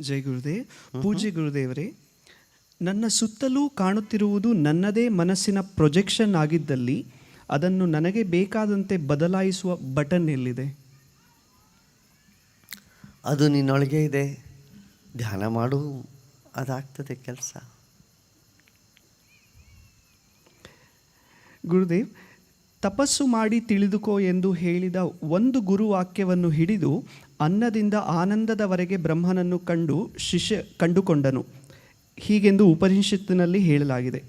ಜೈ ಗುರುದೇವ್ ಪೂಜೆ ಗುರುದೇವರೇ ನನ್ನ ಸುತ್ತಲೂ ಕಾಣುತ್ತಿರುವುದು ನನ್ನದೇ ಮನಸ್ಸಿನ ಪ್ರೊಜೆಕ್ಷನ್ ಆಗಿದ್ದಲ್ಲಿ ಅದನ್ನು ನನಗೆ ಬೇಕಾದಂತೆ ಬದಲಾಯಿಸುವ ಬಟನ್ ಎಲ್ಲಿದೆ? ಅದು ನಿನ್ನೊಳಗೆ ಇದೆ. ಧ್ಯಾನ ಮಾಡು ಅದಾಗ್ತದೆ ಕೆಲಸ. ಗುರುದೇವ್ ತಪಸ್ಸು ಮಾಡಿ ತಿಳಿದುಕೋ ಎಂದು ಹೇಳಿದ ಒಂದು ಗುರುವಾಕ್ಯವನ್ನು ಹಿಡಿದು ಅನ್ನದಿಂದ ಆನಂದದವರೆಗೆ ಬ್ರಹ್ಮನನ್ನು ಕಂಡು ಶಿಷ್ಯ ಕಂಡುಕೊಂಡನು. ಹೀಗೆಂದು ಉಪನಿಷತ್ತಿನಲ್ಲಿ ಹೇಳಲಾಗಿದೆ.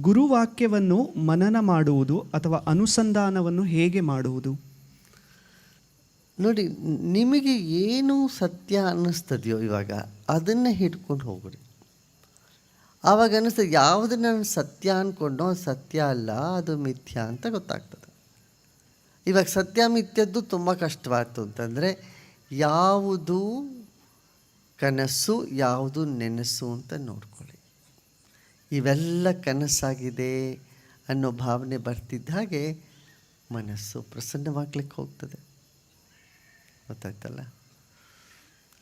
ಗುರುವಾಕ್ಯವನ್ನು ಮನನ ಮಾಡುವುದು ಅಥವಾ ಅನುಸಂಧಾನವನ್ನು ಹೇಗೆ ಮಾಡುವುದು? ನೋಡಿ, ನಿಮಗೆ ಏನು ಸತ್ಯ ಅನ್ನಿಸ್ತದೆಯೋ ಇವಾಗ ಅದನ್ನೇ ಹಿಡ್ಕೊಂಡು ಹೋಗ್ರಿ ಆವಾಗ ಅನ್ನಿಸ್ತದೆ, ಯಾವುದು ನಾನು ಸತ್ಯ ಅಂದ್ಕೊಂಡೋ ಅದು ಸತ್ಯ ಅಲ್ಲ, ಅದು ಮಿಥ್ಯ ಅಂತ ಗೊತ್ತಾಗ್ತದೆ. ಇವಾಗ ಸತ್ಯ ಮಿಥ್ಯದ್ದು ತುಂಬ ಕಷ್ಟವಾಯ್ತು ಅಂತಂದರೆ ಯಾವುದು ಕನಸು, ಯಾವುದು ನೆನಸು ಅಂತ ನೋಡ್ಕೊಳ್ಳಿ. ಇವೆಲ್ಲ ಕನಸಾಗಿದೆ ಅನ್ನೋ ಭಾವನೆ ಬರ್ತಿದ್ದ ಹಾಗೆ ಮನಸ್ಸು ಪ್ರಸನ್ನವಾಗ್ಲಿಕ್ಕೆ ಹೋಗ್ತದೆ. ಗೊತ್ತಾಯ್ತಲ್ಲ?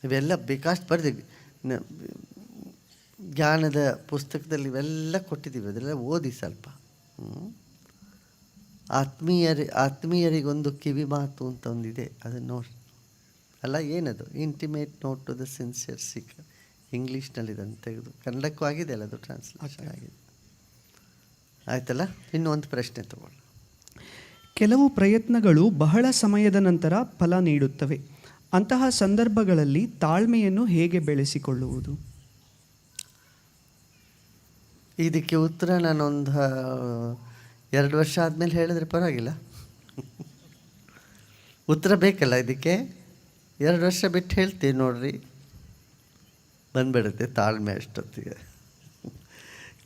ಇವೆಲ್ಲ ಬೇಕಾಷ್ಟು ಬರ್ದಿ ಜ್ಞಾನದ ಪುಸ್ತಕದಲ್ಲಿ ಇವೆಲ್ಲ ಕೊಟ್ಟಿದ್ದೀವಿ. ಅದೆಲ್ಲ ಓದಿ ಸ್ವಲ್ಪ? ಆತ್ಮೀಯರಿ, ಆತ್ಮೀಯರಿಗೊಂದು ಕಿವಿ ಮಾತು ಅಂತ ಒಂದಿದೆ. ಅದನ್ನು ನೋಡಿ. ಅಲ್ಲ ಏನದು? Intimate note to the sincere sick ಇಂಗ್ಲೀಷ್ನಲ್ಲಿ ಇದನ್ನು ತೆಗೆದು ಕನ್ನಡಕ್ಕೂ ಆಗಿದೆ ಅಲ್ಲ ಅದು ಟ್ರಾನ್ಸ್ಲೇಷನ್ ಆಗಿದೆ. ಆಯ್ತಲ್ಲ? ಇನ್ನೊಂದು ಪ್ರಶ್ನೆ ತಗೊಳ್ಳಿ ಕೆಲವು ಪ್ರಯತ್ನಗಳು ಬಹಳ ಸಮಯದ ನಂತರ ಫಲ ನೀಡುತ್ತವೆ. ಅಂತಹ ಸಂದರ್ಭಗಳಲ್ಲಿ ತಾಳ್ಮೆಯನ್ನು ಹೇಗೆ ಬೆಳೆಸಿಕೊಳ್ಳುವುದು? ಇದಕ್ಕೆ ಉತ್ತರ ನಾನೊಂದು ಎರಡು ವರ್ಷ ಆದಮೇಲೆ ಹೇಳಿದ್ರೆ ಪರವಾಗಿಲ್ಲ. ಉತ್ತರ ಬೇಕಲ್ಲ ಇದಕ್ಕೆ? ಎರಡು ವರ್ಷ ಬಿಟ್ಟು ಹೇಳ್ತೀನಿ ನೋಡ್ರಿ. ಬಂದ್ಬಿಡುತ್ತೆ ತಾಳ್ಮೆ ಅಷ್ಟೊತ್ತಿಗೆ.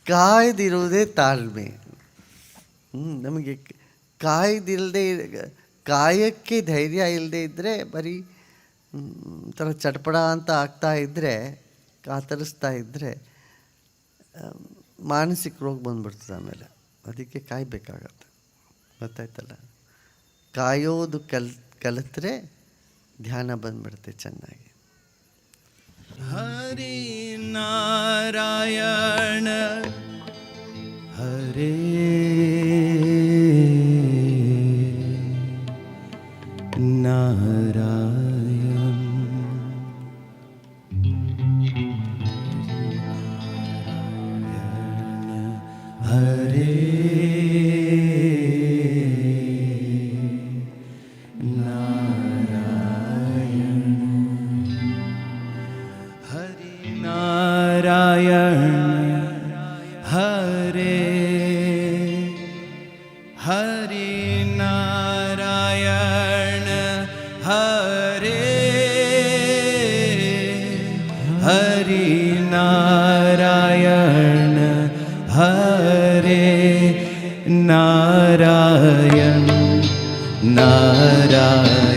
ಕಾಯ್ದಿರುವುದೇ ತಾಳ್ಮೆ. ಹ್ಞೂ ನಮಗೆ ಕಾಯ್ದಿಲ್ಲದೆ ಕಾಯಕ್ಕೆ ಧೈರ್ಯ ಇಲ್ಲದೆ ಇದ್ದರೆ ಬರೀ ಒಂಥರ ಚಟ್ಪಡ ಅಂತ ಆಗ್ತಾ ಇದ್ದರೆ ಕಾತರಿಸ್ತಾ ಇದ್ದರೆ ಮಾನಸಿಕ ರೋಗ ಬಂದ್ಬಿಡ್ತದೆ ಆಮೇಲೆ. ಅದಕ್ಕೆ ಕಾಯಬೇಕಾಗತ್ತೆ. ಗೊತ್ತಾಯ್ತಲ್ಲ? ಕಾಯೋದು ಕಲ್, ಕಲಿತ್ರೆ ಧ್ಯಾನ ಬಂದ್ಬಿಡುತ್ತೆ ಚೆನ್ನಾಗಿ ಹರಿ ನಾರಾಯಣ ಹರೇ ನಾರಾಯಣ હરિ નારાયણ હરે નારાયણ નારાયણ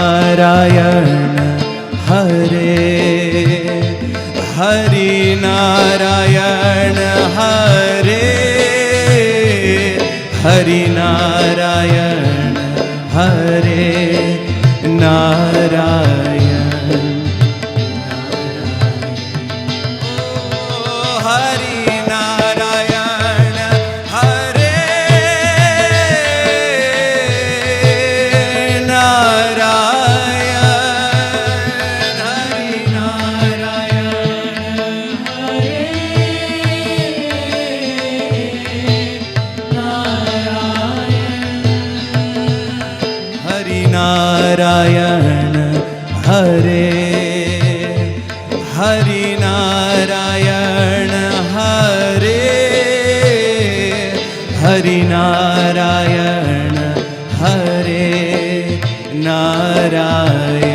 નારાયણ હરે હરિ નારાયણ હરે હરિ નારાયણ હરે નારાયણ નારાયણ હરે હરિ નારાયણ હરે હરિ નારાયણ હરે નારાયણ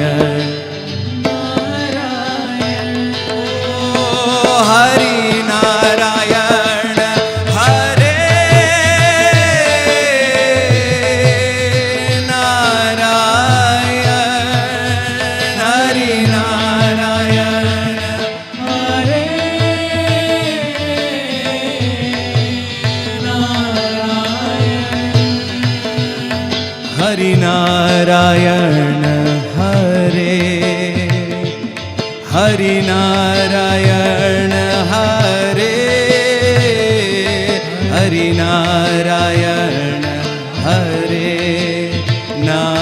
હરિનારાયણ હરે હરિનારાયણ હરે હરિનારાયણ હરે ના